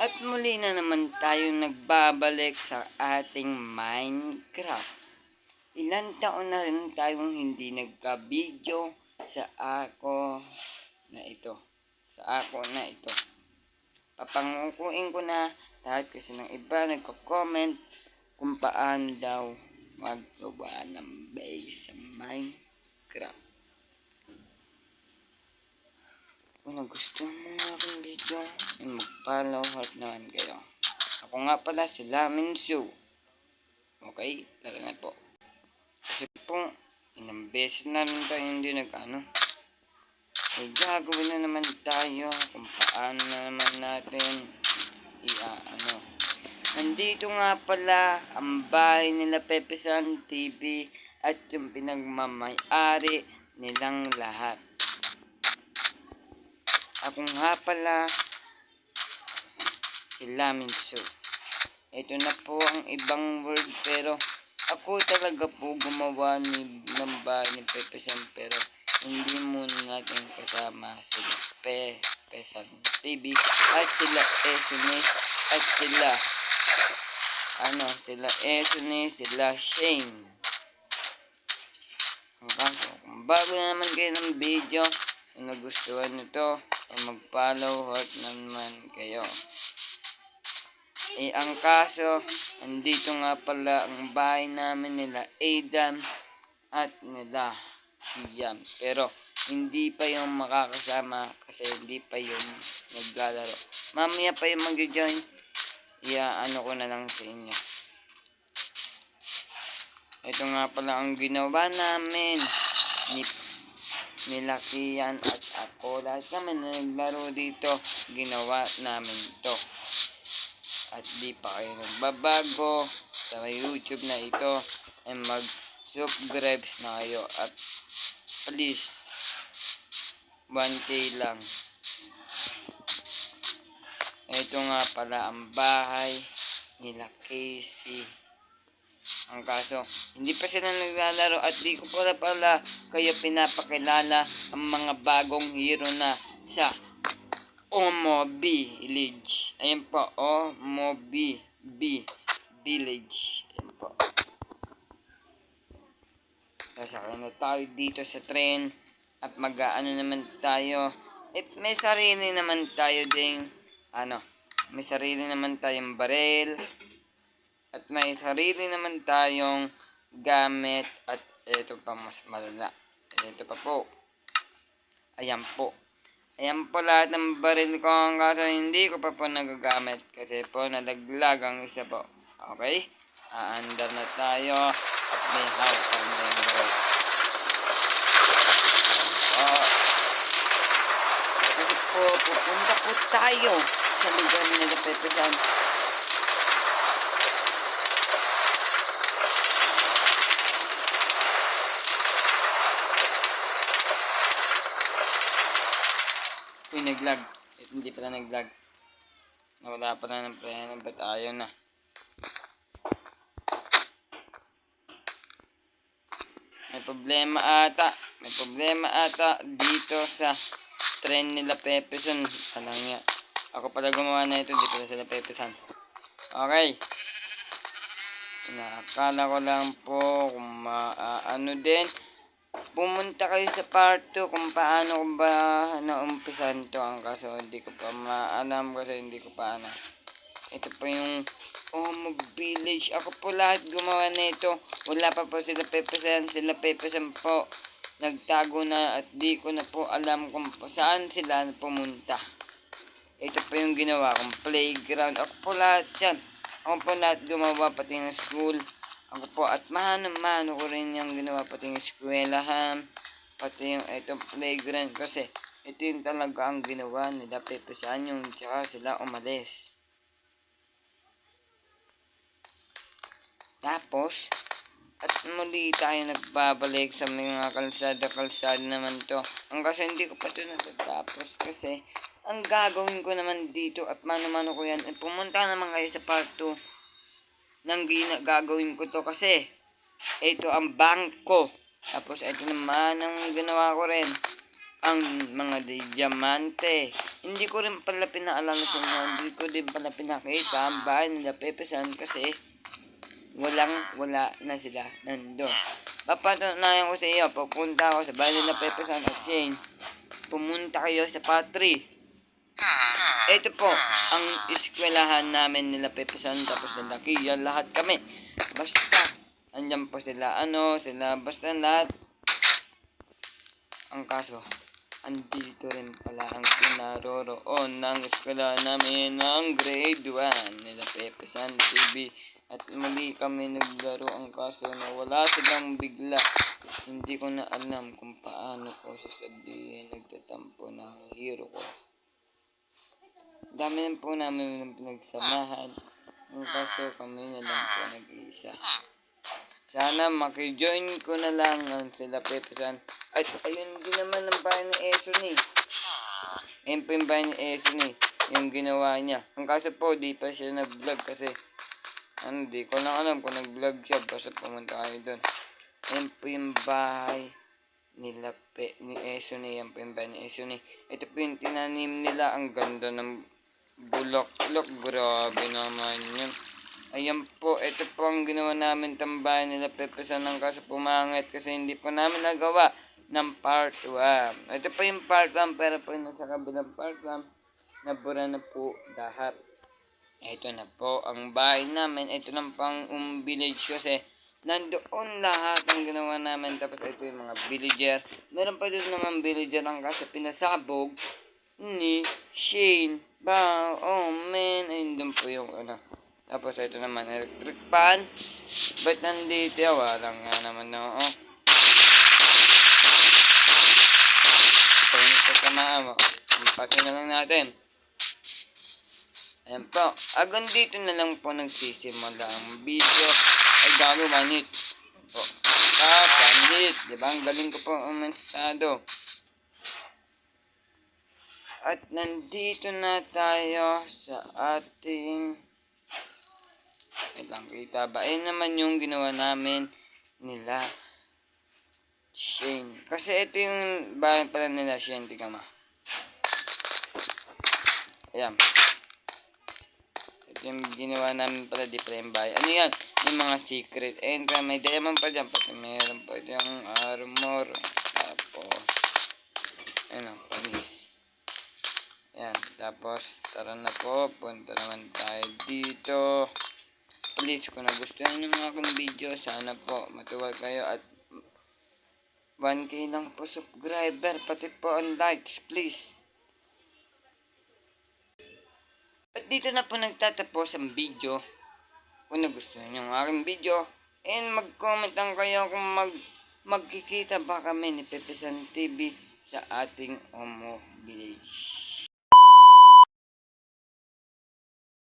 At muli na naman tayong nagbabalik sa ating Minecraft. Ilan taon na rin tayong hindi nagka-video sa ako na ito. Sa ako na ito. Papangukuin ko na lahat kasi ng iba nagko-comment kung paano daw maggawa ng base sa Minecraft. Kung nagustuhan mo ng aking video, ay mag-follow heart naman kayo. Ako nga pala si Lamin Zoo. Okay? Tara na po. Kasi po, ilang beses na rin tayo hindi nag-ano. Ay gagawin na naman tayo kung paano na naman natin i-ano. Nandito nga pala ang bahay nila Pepe San TV at yung pinagmamayari nilang lahat. Ako nga pala si Lamin Su. Ito na po ang ibang word pero ako talaga po gumawa ni, ng bahay ni Pepe San pero hindi muna natin kasama sila Pepe San TV at sila Esune at sila ano sila Esune sila Shane. Bago na naman kayo ng video, kung nagustuhan nyo to, ay mag-follow heart naman kayo. Eh, ang kaso, andito nga pala ang bahay namin nila Aidan at nila Siam. Pero, hindi pa yung makakasama kasi hindi pa yung naglalaro. Mamaya pa yung mag-join, iya ano ko na lang sa inyo. Ito nga pala ang ginawa namin ni nila Kian at ako. Lahat kami na naglaro dito, ginawa namin to. At di pa kayo nagbabago sa YouTube na ito ay mag-subscribe na kayo at please 1k lang. Ito nga pala ang bahay nila Casey. Ang kaso, hindi pa sila naglalaro at di ko pala pala kayo pinapakilala ang mga bagong hero na sa Omobi Village. Ayan po, Omobi B Village. Ayan po. Sasakay na tayo dito sa train at mag-ano naman tayo. Eh, may sarili naman tayo ding ano, may sarili naman tayong baril at may sarili naman tayong gamit at ito pa mas malala. Ito pa po. Ayan po. Ayan po lahat ng baril ko kaso hindi ko pa po nagagamit kasi po nalaglag ang isa po. Okay? Aandar na tayo at may hawak ang baril. Kasi po, pupunta po tayo sa lugar nila Pepe San. Uy, naglag. Eh, hindi pala naglag. Nawala pa na ng preno. Ba't ayaw na? May problema ata. May problema ata dito sa train nila Pepeson. Alam niya. Ako pala gumawa na ito. Hindi pala sila Pepeson. Okay. Nakakala ko lang po kung maano din pumunta kayo sa part 2 kung paano ko ba naumpisan to. Ang kaso hindi ko pa maalam kasi hindi ko pa ano. Ito po yung Omo Village ako po lahat gumawa nito. Wala pa po sila Pepesan sila Pepesan po. Nagtago na at di ko na po alam kung pa- saan sila pumunta. Ito po yung ginawa kong playground. Ako po lahat yan ako po lahat gumawa pati ng school ako po at mano-mano ko rin yung ginawa pati yung eskwelahan, pati yung itong playground kasi ito yung talaga ang ginawa nila Pepe San yung tsaka sila umalis. Tapos, at muli tayo nagbabalik sa mga kalsada-kalsada naman to. Ang kasi hindi ko pa ito natatapos kasi ang gagawin ko naman dito at mano-mano ko yan. Eh, pumunta naman kayo sa part 2 nang gina gagawin ko to kasi ito ang bangko. Tapos ito naman ang ginawa ko rin. ang mga diamante. Hindi ko rin pala pinaalala sa inyo, hindi ko din pala pinakita ang bahay nila Pepe San kasi walang wala na sila nandun. Papatunayan ko sa iyo, pupunta ako sa bahay nila Pepe San at Shane. Pumunta kayo sa Patri. Ito po, ang eskwelahan namin nila Pepe San tapos nila Kia, lahat kami. Basta, andyan po sila, ano, sila, basta lahat. Ang kaso, andito rin pala ang pinaroroon ng eskwela namin ng grade 1 nila Pepe San TV. At muli kami naglaro ang kaso na wala silang bigla. Hindi ko na alam kung paano ko sasabihin nagtatampo ng hero ko. Dami lang po namin ng pinagsamahan. Ang kaso kami na lang po nag-iisa. Sana makijoin ko na lang ang sila Pepe San. At ayun din naman ang bahay ni Eso ni. Ayun po yung bahay ni Eso ni. Yung ginawa niya. Ang kaso po, di pa siya nag-vlog kasi ano, di ko lang alam kung nag-vlog siya. Basta pumunta kayo doon. Ayun po yung bahay nila pe, ni Eso ni. Yan po yung bahay ni Eso ni. Ito po yung tinanim nila. Ang ganda ng bulok-lok. Grabe naman yun. Ayan po, ito po ang ginawa namin tambayan nila Pepe San ng kaso pumangit kasi hindi po namin nagawa ng part 1. Ito po yung part 1 pero po yung nasa kabilang part 1 nabura na po lahat. Ito na po ang bahay namin. Ito na pang um, village kasi nandoon lahat ang ginawa namin. Tapos ito yung mga villager. Meron pa doon naman villager ang kaso pinasabog ni Shane. Ba, oh man. Ayun doon po yung ano. Tapos ito naman electric pan. Ba't nandito? Walang nga naman na oh. Ito yung kasamaan mo. Pasin na lang natin. Ayan po. Agon dito na lang po nagsisimula ang video. Ay gago manit. Po. Ah, panit. Diba? Ang galing ko po umensado. At nandito na tayo sa ating Wait lang, kita ba? Ayun naman yung ginawa namin nila Shane. Kasi ito yung bahay pala nila Shane. Tingnan mo. Ayan. Ito yung ginawa namin pala di pala yung. Ano yan? Yung mga secret. Ayun pa, may diamond pa dyan. Pati meron pa yung armor. Tapos, ayun o, panis. Ayan. Tapos, tara na po. Punta naman tayo dito please kung nagustuhan niyo mga aking video sana po matuwag kayo at 1k lang po subscriber pati po ang likes please at dito na po nagtatapos ang video kung nagustuhan niyo ang aking video and mag comment lang kayo kung mag magkikita ba kami ni Pepe San TV sa ating Omo Village